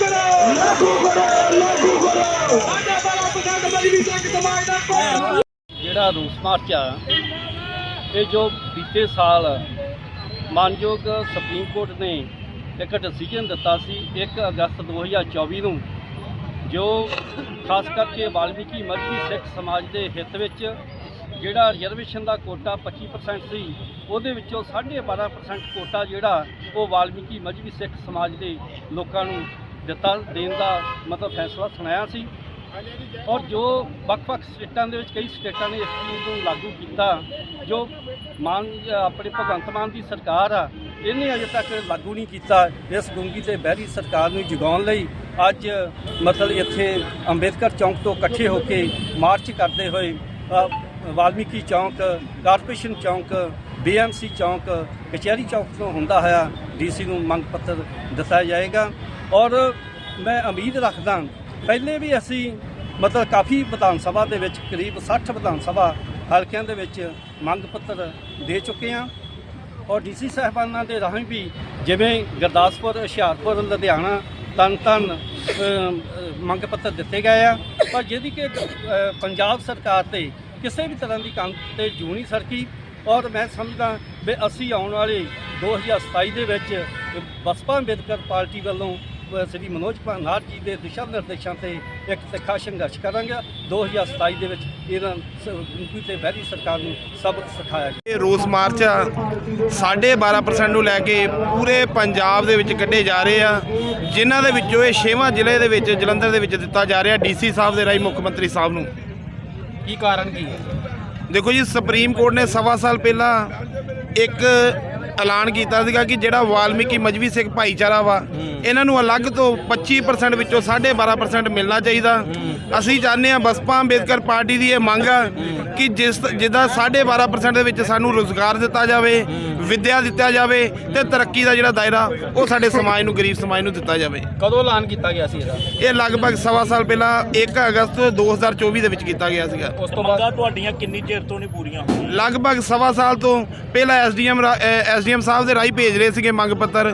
ਕਰੋ। ਲਾਗੂ ਕਰੋ ਲਾਗੂ ਕਰੋ। ਸਾਡੇ ਬਾਰਾ ਪਸੰਦ ਬਜਰੀ ਤੱਕ ਸਮਾਜ ਦਾ ਕੋਟਾ ਜਿਹੜਾ ਰੂਸ ਮਾਰਚ ਆ, ਇਹ ਜੋ ਬੀਤੇ ਸਾਲ ਮਾਨਯੋਗ ਸੁਪਰੀਮ ਕੋਰਟ ਨੇ ਇੱਕ ਡਿਸੀਜਨ ਦਿੱਤਾ ਸੀ 1 ਅਗਸਤ 2024 ਨੂੰ, ਜੋ ਖਾਸ ਕਰਕੇ ਵਾਲਮੀਕੀ ਮਜ਼੍ਹਬੀ ਸਿੱਖ ਸਮਾਜ ਦੇ ਹਿੱਤ ਵਿੱਚ ਜਿਹੜਾ ਰਿਜ਼ਰਵੇਸ਼ਨ ਦਾ ਕੋਟਾ 25% ਸੀ, ਉਹਦੇ ਵਿੱਚੋਂ 12.5% ਕੋਟਾ ਜਿਹੜਾ ਉਹ ਵਾਲਮੀਕੀ ਮਜ਼੍ਹਬੀ ਸਿੱਖ ਸਮਾਜ ਦੇ ਲੋਕਾਂ ਨੂੰ ਦਿੱਤਾ ਦੇਣ ਦਾ ਮਤਲਬ ਫੈਸਲਾ ਸੁਣਾਇਆ ਸੀ। ਔਰ ਜੋ ਵੱਖ-ਵੱਖ ਸਟੇਟਾਂ ਦੇ ਵਿੱਚ ਕਈ ਸਟੇਟਾਂ ਨੇ ਇਸ ਚੀਜ਼ ਨੂੰ ਲਾਗੂ ਕੀਤਾ, ਜੋ ਮਾਨ, ਆਪਣੇ ਭਗਵੰਤ ਮਾਨ ਦੀ ਸਰਕਾਰ ਆ, ਇਹਨੇ ਅਜੇ ਤੱਕ ਲਾਗੂ ਨਹੀਂ ਕੀਤਾ ਇਸ ਗੁੰਗੀ ਤੇ ਬਹਿਰੀ ਸਰਕਾਰ ਨੂੰ ਜਗਾਉਣ ਲਈ। ਅੱਜ ਮਤਲਬ ਇੱਥੇ ਅੰਬੇਦਕਰ ਚੌਂਕ ਤੋਂ ਇਕੱਠੇ ਹੋ ਕੇ ਮਾਰਚ ਕਰਦੇ ਹੋਏ ਵਾਲਮੀਕੀ ਚੌਂਕ, ਕਾਰਪੋਰੇਸ਼ਨ ਚੌਂਕ, ਬੀਐਮਸੀ ਚੌਂਕ, ਕਚਹਿਰੀ ਚੌਂਕ ਤੋਂ ਹੁੰਦਾ ਹੋਇਆ ਡੀਸੀ ਨੂੰ ਮੰਗ ਪੱਤਰ ਦਿੱਤਾ ਜਾਏਗਾ। ਔਰ ਮੈਂ ਉਮੀਦ ਰੱਖਦਾ ਪਹਿਲੇ ਵੀ ਅਸੀਂ ਮਤਲਬ ਕਾਫੀ ਵਿਧਾਨ ਸਭਾ ਦੇ ਵਿੱਚ ਕਰੀਬ 60 ਵਿਧਾਨ ਸਭਾ ਹਲਕਿਆਂ ਦੇ ਵਿੱਚ ਮੰਗ ਪੱਤਰ ਦੇ ਚੁੱਕੇ ਹਾਂ। ਔਰ ਡੀਸੀ ਸਾਹਿਬਾਨਾਂ ਦੇ ਰਾਹੀਂ ਵੀ ਜਿਵੇਂ ਗੁਰਦਾਸਪੁਰ, ਹੁਸ਼ਿਆਰਪੁਰ, ਲੁਧਿਆਣਾ ਤਨ ਤਨ ਮੰਗ ਪੱਤਰ ਦਿੱਤੇ ਗਏ ਆ। ਪਰ ਜਿਹਦੀ ਕਿ ਪੰਜਾਬ ਸਰਕਾਰ ਤੇ ਕਿਸੇ ਵੀ ਤਰ੍ਹਾਂ ਦੀ ਕੰਮ ਤੇ ਜੂ ਨਹੀਂ ਸਰਕੀ। ਔਰ ਮੈਂ ਸਮਝਦਾ ਵੀ ਅਸੀਂ ਆਉਣ ਵਾਲੇ 2027 ਦੇ ਵਿੱਚ ਬਸਪਾ ਅੰਬੇਦਕਰ ਪਾਰਟੀ ਵੱਲੋਂ ਸ੍ਰੀ ਮਨੋਜ ਭਾਨਾਰ ਜੀ ਦੇ ਦਿਸ਼ਾ ਨਿਰਦੇਸ਼ਾਂ ਤੇ ਇੱਕ ਤਿੱਖਾ ਸੰਘਰਸ਼ ਕਰਾਂਗੇ। 2027 ਦੇ ਵਿੱਚ ਇਹਨਾਂ ਗੁੰਗੀ ਤੇ ਬਹਿਰੀ ਸਰਕਾਰ ਨੂੰ ਸਬਕ ਸਿਖਾਇਆ ਇਹ ਰੋਸ ਮਾਰਚ ਆ। 12.5% ਨੂੰ ਲੈ ਕੇ ਪੂਰੇ ਪੰਜਾਬ ਦੇ ਵਿੱਚ ਕੱਢੇ ਜਾ ਰਹੇ ਆ। ਜਿਨ੍ਹਾਂ ਦੇ ਵਿੱਚੋਂ ਇਹ ਛੇਵਾਂ ਜ਼ਿਲ੍ਹੇ ਦੇ ਵਿੱਚ ਜਲੰਧਰ ਦੇ ਵਿੱਚ ਦਿੱਤਾ ਜਾ ਰਿਹਾ ਡੀਸੀ ਸਾਹਿਬ ਦੇ ਰਾਹੀਂ ਮੁੱਖ ਮੰਤਰੀ ਸਾਹਿਬ ਨੂੰ। ਕੀ ਕਾਰਨ ਕੀ ਹੈ? ਦੇਖੋ ਜੀ ਸੁਪਰੀਮ ਕੋਰਟ ਨੇ ਸਵਾ ਸਾਲ ਪਹਿਲਾਂ ਇੱਕ ਐਲਾਨ ਕੀਤਾ ਸੀਗਾ ਕਿ ਜਿਹੜਾ ਵਾਲਮੀਕੀ ਮਜਬੀ ਸਿੱਖ ਭਾਈਚਾਰਾ ਵਾ ਇਹਨਾਂ ਨੂੰ ਅਲੱਗ ਤੋਂ 25% ਵਿੱਚੋਂ 12.5% ਮਿਲਣਾ ਚਾਹੀਦਾ। ਅਸੀਂ ਚਾਹੁੰਦੇ ਹਾਂ ਬਸਪਾ ਅੰਬੇਦਕਰ ਪਾਰਟੀ ਦੀ ਇਹ ਮੰਗ ਆ ਕਿ ਜਿਸ ਜਿੱਦਾਂ 12.5% ਦੇ ਵਿੱਚ ਸਾਨੂੰ ਰੋਜ਼ਗਾਰ ਦਿੱਤਾ ਜਾਵੇ ਵਿੱਦਿਆ ਦਿੱਤਾ ਜਾਵੇ ਤੇ ਤਰੱਕੀ ਦਾ ਜਿਹੜਾ ਦਾਇਰਾ ਉਹ ਸਾਡੇ ਸਮਾਜ ਨੂੰ ਗਰੀਬ ਸਮਾਜ ਨੂੰ ਦਿੱਤਾ ਜਾਵੇ। ਕਦੋਂ ਐਲਾਨ ਕੀਤਾ ਗਿਆ ਸੀ ਇਹਦਾ? ਇਹ ਲਗਭਗ ਸਵਾ ਸਾਲ ਪਹਿਲਾਂ 1 ਅਗਸਤ 2024 ਦੇ ਵਿੱਚ ਕੀਤਾ ਗਿਆ ਸੀਗਾ। ਉਸ ਤੋਂ ਬਾਅਦ ਤੁਹਾਡੀਆਂ ਕਿੰਨੀ ਚਿਰ ਤੋਂ ਨਹੀਂ ਪੂਰੀਆਂ ਹੋਈਆਂ? ਲਗਭਗ ਸਵਾ ਸਾਲ ਤੋਂ ਪਹਿਲਾਂ ਐਸਡੀਐਮ ਡੀਸੀਐਮ ਸਾਹਿਬ ਦੇ ਰਾਹੀਂ ਭੇਜ ਰਹੇ ਸੀਗੇ ਮੰਗ ਪੱਤਰ।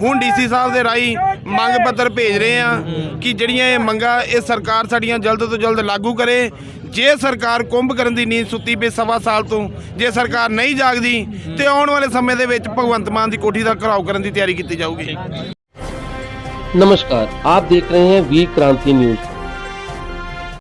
ਹੁਣ ਡੀਸੀ ਸਾਹਿਬ ਦੇ ਰਾਹੀਂ ਮੰਗ ਪੱਤਰ ਭੇਜ ਰਹੇ ਆ ਕਿ ਜਿਹੜੀਆਂ ਇਹ ਮੰਗਾਂ ਇਹ ਸਰਕਾਰ ਸਾਡੀਆਂ ਜਲਦ ਤੋਂ ਜਲਦ ਲਾਗੂ ਕਰੇ। ਜੇ ਸਰਕਾਰ ਕੁੰਭ ਕਰਨ ਦੀ ਨੀਂਦ ਸੁੱਤੀ ਪਈ ਸਵਾ ਸਾਲ ਤੋਂ, ਜੇ ਸਰਕਾਰ ਨਹੀਂ ਜਾਗਦੀ, ਤੇ ਆਉਣ ਵਾਲੇ ਸਮੇਂ ਦੇ ਵਿੱਚ ਭਗਵੰਤ ਮਾਨ ਦੀ ਕੋਠੀ ਦਾ ਘਰਾਓ ਕਰਨ ਦੀ ਤਿਆਰੀ ਕੀਤੀ ਜਾਊਗੀ। ਨਮਸਕਾਰ, ਆਪ ਦੇਖ ਰਹੇ ਹੈ ਵੀ ਕ੍ਰਾਂਤੀ ਨਿਊਜ਼।